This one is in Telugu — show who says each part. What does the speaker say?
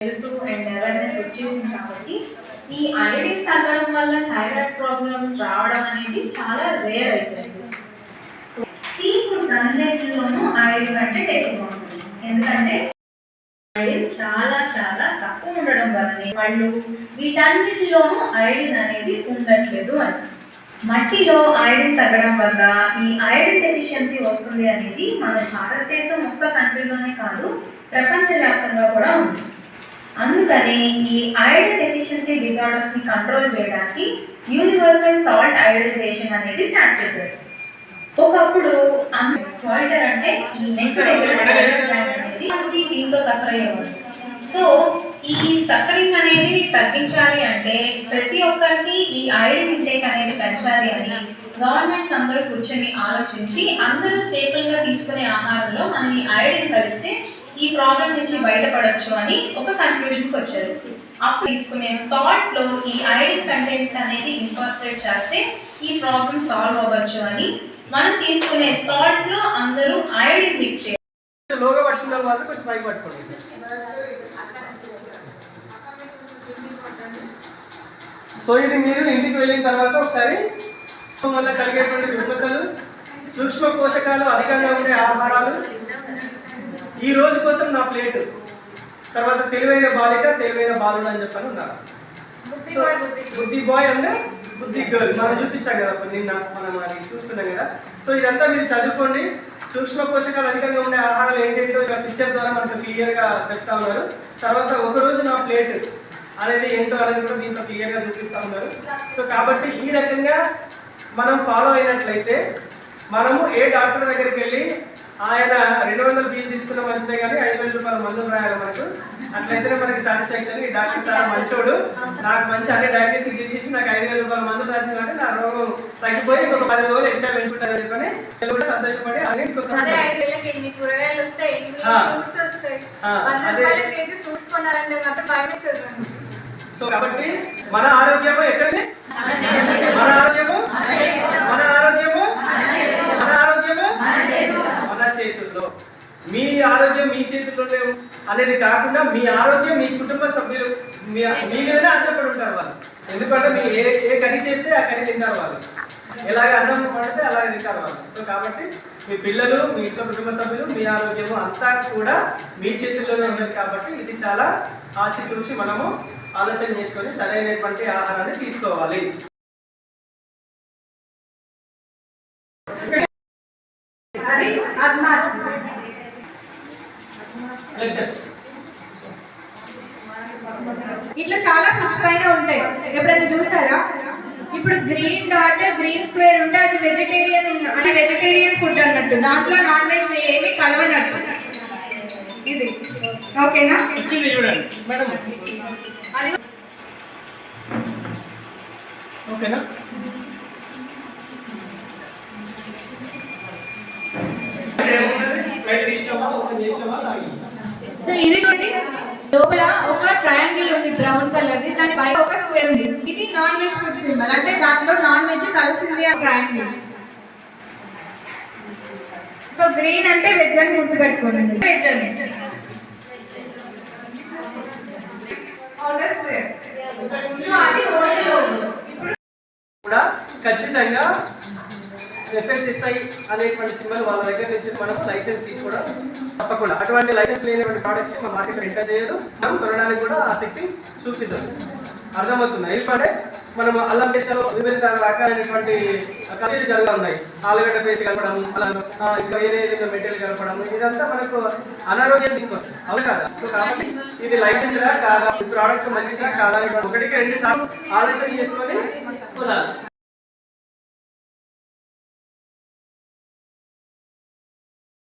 Speaker 1: తెలుసు అండ్ అవేర్నెస్ వచ్చేసింది కాబట్టి ఈ ఐడిన్ తగ్గడం వల్ల థైరాయిడ్ ప్రాబ్లమ్స్ రావడం అనేది చాలా రేర్ అయిపోయింది. సీ ఫుడ్స్ అన్నిటిలోనూ ఐరన్ కంటెంట్ ఎక్కువ ఉంటుంది. ఎందుకంటే ఐడిన్ చాలా చాలా తక్కువ ఉండడం వల్లనే వాళ్ళు వీటన్నిటిలోనూ ఐడిన్ అనేది ఉండట్లేదు అని. మట్టిలో ఐరన్ తగ్గడం వల్ల ఈ ఐరన్ డెఫిషియన్సీ వస్తుంది అనేది మన భారతదేశం ఒక్క కంట్రీలోనే కాదు ప్రపంచవ్యాప్తంగా కూడా ఉంది. అందుకని ఈ ఐరన్ డెఫిషియన్సీ డిజార్డర్స్ని కంట్రోల్ చేయడానికి యూనివర్సల్ సాల్ట్ ఐడైజేషన్ అనేది స్టార్ట్ చేశారు. ఒకప్పుడు వాయిటర్ అంటే ఈ నెక్స్ట్ దగ్గర అనేది దీంతో సఫర్ అయ్యేవాడు సో ఈ సఫరింగ్ అనేది తగ్గించాలి అంటే ప్రతి ఒక్కరికి ఈ ఐరన్ ఇంటేక్ అనేది పెంచాలి అని గవర్నమెంట్స్ అందరూ కూర్చొని ఆలోచించి అందరూ స్టేబుల్గా తీసుకునే ఆహారంలో మనం ఈ ఐరన్ కలిపితే ఈ ప్రాబ్లం నుంచి బయటపడొచ్చు అని ఒక కన్క్లూషన్కి వచ్చారు. అప్పుడు తీసుకునే సాల్ట్లో ఈ ఐడిన్ కంటెంట్ అనేది ఇన్కార్పొరేట్ చేస్తే ఈ ప్రాబ్లం సాల్వ్ అవ్వచ్చు అని. మనం తీసుకునే సాల్ట్లో అందరూ ఐరన్ మిక్స్ చేయాలి
Speaker 2: లోగా పట్టుకున్న తర్వాత కొంచెం పైకి పట్టుకోండి. సో ఇది మీరు ఇంటికి వెళ్ళిన తర్వాత ఒకసారి వల్ల కలిగేటువంటి విపత్తులు సూక్ష్మ పోషకాలు అధికంగా ఉండే ఆహారాలు ఈ రోజు కోసం నా ప్లేట్. తర్వాత తెలివైన బాలిక తెలివైన బాలుడు అని చెప్పని ఉన్నారు. బుద్ధి బాయ్ అంటే బుద్ధి గర్ల్. మనం చూపించాం కదా నిన్న మనం అది చూసుకున్నాం కదా. సో ఇదంతా మీరు చదువుకోండి. సూక్ష్మ పోషకాలు అధికంగా ఉండే ఆహారాలు ఏంటంటో ఇక పిక్చర్ ద్వారా మనకు క్లియర్గా చెప్తా ఉన్నారు. తర్వాత ఒక రోజు నా ప్లేట్ అనేది ఏంటో అనేది కూడా దీంట్లో క్లియర్గా చూపిస్తా ఉన్నారు. సో కాబట్టి ఈ రకంగా మనం ఫాలో అయినట్లయితే మనము ఏ డాక్టర్ దగ్గరికి వెళ్ళి ఆయన రెండు వందల ఫీజు తీసుకున్న మంచిదే కానీ ఐదు వేల రూపాయల మందులు రాయాలి మనకు. అట్లయితేనే మనకి సాటిస్ఫాక్షన్ ఈ డాక్టర్ చాలా మంచోడు. నాకు మంచి అన్ని డయాగ్నోసిస్ చేసేసి నాకు ఐదు వేల రూపాయల మందులు రాసిన అంటే నా రోగం తగ్గిపోయి ఇంకొక పది రోజులు ఎక్స్ట్రా పెంచుకుంటారని చెప్పని నేను కూడా సంతోషపడి అన్ని కొత్త
Speaker 3: అదే ఐదు వేలకి ఎన్ని కూరగాయలు వస్తాయి ఎన్ని
Speaker 2: ఆ.
Speaker 3: ఫ్రూట్స్ వస్తాయి
Speaker 2: ఆ,
Speaker 3: వంద
Speaker 2: అదే.
Speaker 3: రూపాయల కేజీ ఫ్రూట్స్ కొనాలంటే మాత్రం భయం వేస్తుంది
Speaker 2: సో కాబట్టి మన ఆరోగ్యము ఎక్కడిది మన ఆరోగ్యము మన ఆరోగ్యము మన ఆరోగ్యము మన చేతుల్లో మీ ఆరోగ్యం అనేది కాకుండా మీ ఆరోగ్యం మీ కుటుంబ సభ్యులు మీ మీ మీదనే ఆధారపడి ఉంటారు వాళ్ళు. ఎందుకంటే మీరు ఏ ఏ కని చేస్తే ఆ కని తింటారు వాళ్ళు. ఎలాగ అన్నం పడితే అలాగే తింటారు వాళ్ళు. సో కాబట్టి మీ పిల్లలు మీ ఇంట్లో కుటుంబ సభ్యులు మీ ఆరోగ్యము అంతా కూడా మీ చేతుల్లోనే ఉన్నది కాబట్టి ఇది చాలా ఆచితూచి మనము ఆలోచన చేసుకొని సరైనటువంటి ఆహారాన్ని తీసుకోవాలి.
Speaker 3: అది ఇట్లా చాలా ఫుడ్స్ పైన ఉంటాయి. ఎప్పుడైనా చూసారా? ఇప్పుడు గ్రీన్ డాట్ గ్రీన్ స్క్వేర్ ఉంటే అది వెజిటేరియన్ అంటే వెజిటేరియన్ ఫుడ్ అన్నట్టు. దాంట్లో నాన్ వెజ్ ఏమీ కలవనట్టు. ఇది. ఓకేనా?
Speaker 2: చూడండి మేడం.
Speaker 3: అది
Speaker 2: ఓకేనా? స్ప్రైట్ తీసినామా ఓపెన్ చేసినామా? తాగినామా
Speaker 3: సో ఇది చూడండి. లోపల ఒక ట్రయాంగిల్ ఉంది బ్రౌన్ కలర్ ది. దాని బయట ఒక స్క్వేర్ ఉంది. ఇది నాన్ వెజ్ ఫుడ్ సింబల్ అంటే దాంట్లో నాన్ వెజ్ కలిసింది ఆ ట్రయాంగిల్ సో గ్రీన్ అంటే వెజ్ అని గుర్తుపెట్టుకోండి. వెజ్ అని. సో అది ఓల్డ్ లోగో ఇప్పుడు
Speaker 2: కూడా ఖచ్చితంగా ఎఫ్ఎస్ఎస్ఐ అనేటువంటి సింబల్ వాళ్ళ దగ్గర నుంచి మనం లైసెన్స్ తీసుకోవడం తప్పకుండా. అటువంటి లైసెన్స్ లేనటువంటి ప్రోడక్ట్స్ మన మార్కెట్లో ఎంటర్ చేయదు. మనం కొనడానికి కూడా ఆసక్తి చూపిద్దాం. అర్థమవుతుంది? ఎందుకంటే మనం అల్లం టేస్ట్లో వివిధ రకాలైనటువంటి కథలు జరుగుతూ ఉన్నాయి. ఆలుగడ్డ పేస్ట్ కలపడం ఇంకా వేరే ఏదైనా మెటీరియల్ కలపడం ఇదంతా మనకు అనారోగ్యం తీసుకొస్తుంది. అవును కదా? సో కాబట్టి ఇది లైసెన్స్ కాదా? ఈ ప్రోడక్ట్ మంచిదా కాదా? ఒకటికి రెండు సార్లు ఆలోచన చేసుకొని కొనాలి.